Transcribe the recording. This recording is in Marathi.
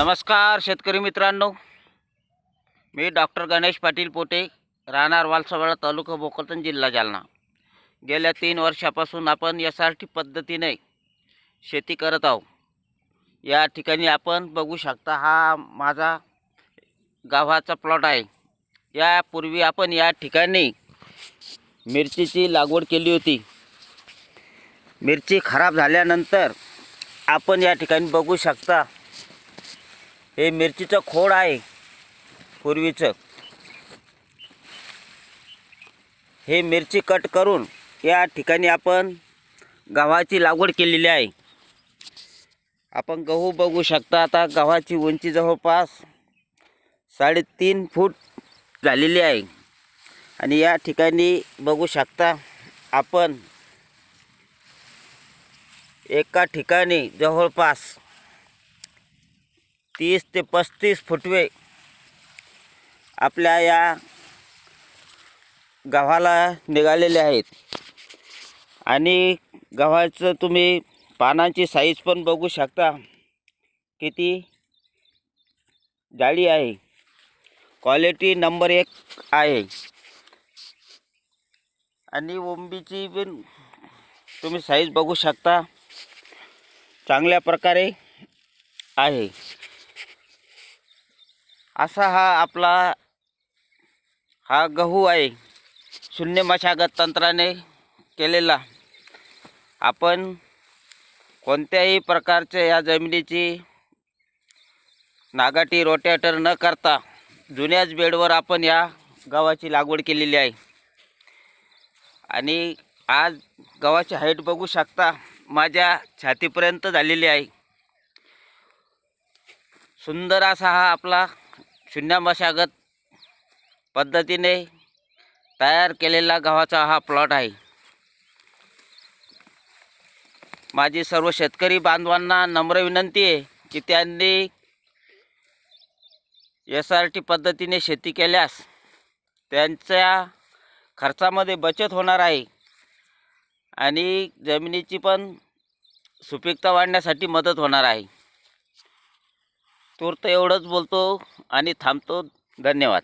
नमस्कार शेतकरी मित्रांनो. मी डॉक्टर गणेश पाटील पोटे राहणार वालसवाडा तालुका भोकरदन जिल्हा जालना. गेल्या तीन वर्षापासून आपण एस आर टी पद्धतीने शेती करत आहोत. या ठिकाणी आपण बघू शकता हा माझा गावाचा प्लॉट आहे. यापूर्वी आपण या ठिकाणी मिरचीची लागवड केली होती. मिरची खराब झाल्यानंतर आपण या ठिकाणी बघू शकता हे मिरचीचं खोड आहे. पूर्वीचं. हे मिरची कट करून या ठिकाणी आपण गव्हाची लागवड केलेली आहे. आपण गहू बघू शकता आता गव्हाची उंची जवळपास साडेतीन फूट झालेली आहे. आणि या ठिकाणी बघू शकता आपण एका ठिकाणी जवळपास तीस ते पस्तीस फुटवे आपल्या या गव्हाला निघालेले आहेत. आणि गव्हाचं तुम्ही पानांची साईज पण बघू शकता. किती? जाळी आहे. क्वालिटी नंबर एक आहे. आणि ओंबीची पण तुम्ही साईज बघू शकता. चांगल्या प्रकारे आहे. असा हा आपला हा गहू आहे. शून्य मशागत तंत्राने केलेला. आपण कोणत्याही प्रकारच्या या जमिनीची नागाटी रोटेटर न करता जुन्याच बेडवर आपण या गव्हाची लागवड केलेली आहे. आणि आज गव्हाची हाईट बघू शकता माझ्या छातीपर्यंत झालेली आहे. सुंदर असा हा आपला शून्य मशागत पद्धतीने तयार केलेला गव्हाचा हा प्लॉट आहे. माझी सर्व शेतकरी बांधवांना नम्र विनंती आहे की त्यांनी एस आर टी पद्धतीने शेती केल्यास त्यांच्या खर्चामध्ये बचत होणार आहे आणि जमिनीची पण सुपीकता वाढण्यासाठी मदत होणार आहे. तूर्त एवढंच बोलतो आणि थांबतो. धन्यवाद.